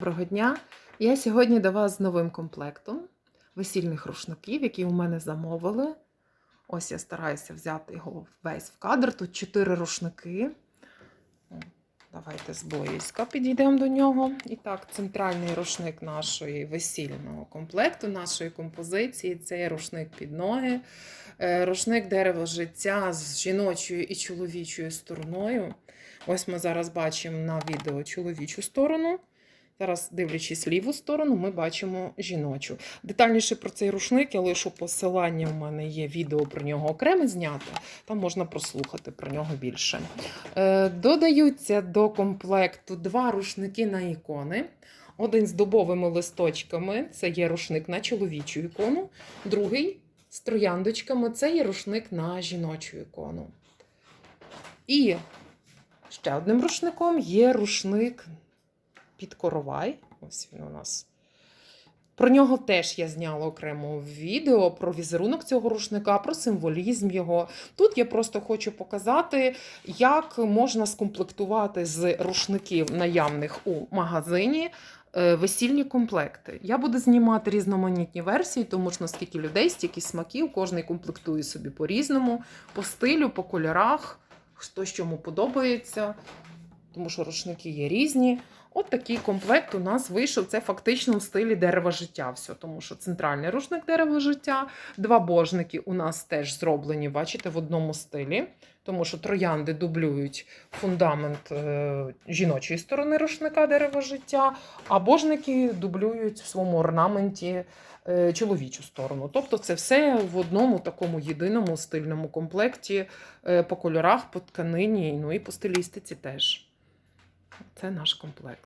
Доброго дня! Я сьогодні до вас з новим комплектом весільних рушників, які у мене замовили. Ось я стараюся взяти його весь в кадр. Тут чотири рушники. Давайте з боїська підійдемо до нього. І так, центральний рушник нашої весільного комплекту, нашої композиції це рушник під ноги, Е, рушник дерево життя з жіночою і чоловічою стороною. Ось ми зараз бачимо на відео чоловічу сторону. Зараз, дивлячись ліву сторону, ми бачимо жіночу. Детальніше про цей рушник я лишу посилання. У мене є відео про нього окреме знято. Там можна прослухати про нього більше. Е, додаються до комплекту два рушники на ікони. Один з дубовими листочками це є рушник на чоловічу ікону, другий з трояндочками це є рушник на жіночу ікону. І ще одним рушником є рушник під коровай. Ось він у нас. Про нього теж я зняла окремо відео про візерунок цього рушника, про символізм його. Тут я просто хочу показати, як можна скомплектувати з рушників наявних у магазині е, весільні комплекти. Я буду знімати різноманітні версії, тому що наскільки людей, стільки смаків, кожний комплектує собі по-різному, по стилю, по кольорах, хто що йому подобається, тому що рушники є різні. От такий комплект у нас вийшов. Це фактично в стилі дерева життя. Все, тому що центральний рушник дерева життя, два божники у нас теж зроблені, бачите, в одному стилі, тому що троянди дублюють фундамент е, жіночої сторони рушника дерева життя, а божники дублюють в своєму орнаменті е, чоловічу сторону. Тобто це все в одному такому єдиному стильному комплекті е, по кольорах, по тканині, ну і по стилістиці теж. Це наш комплект.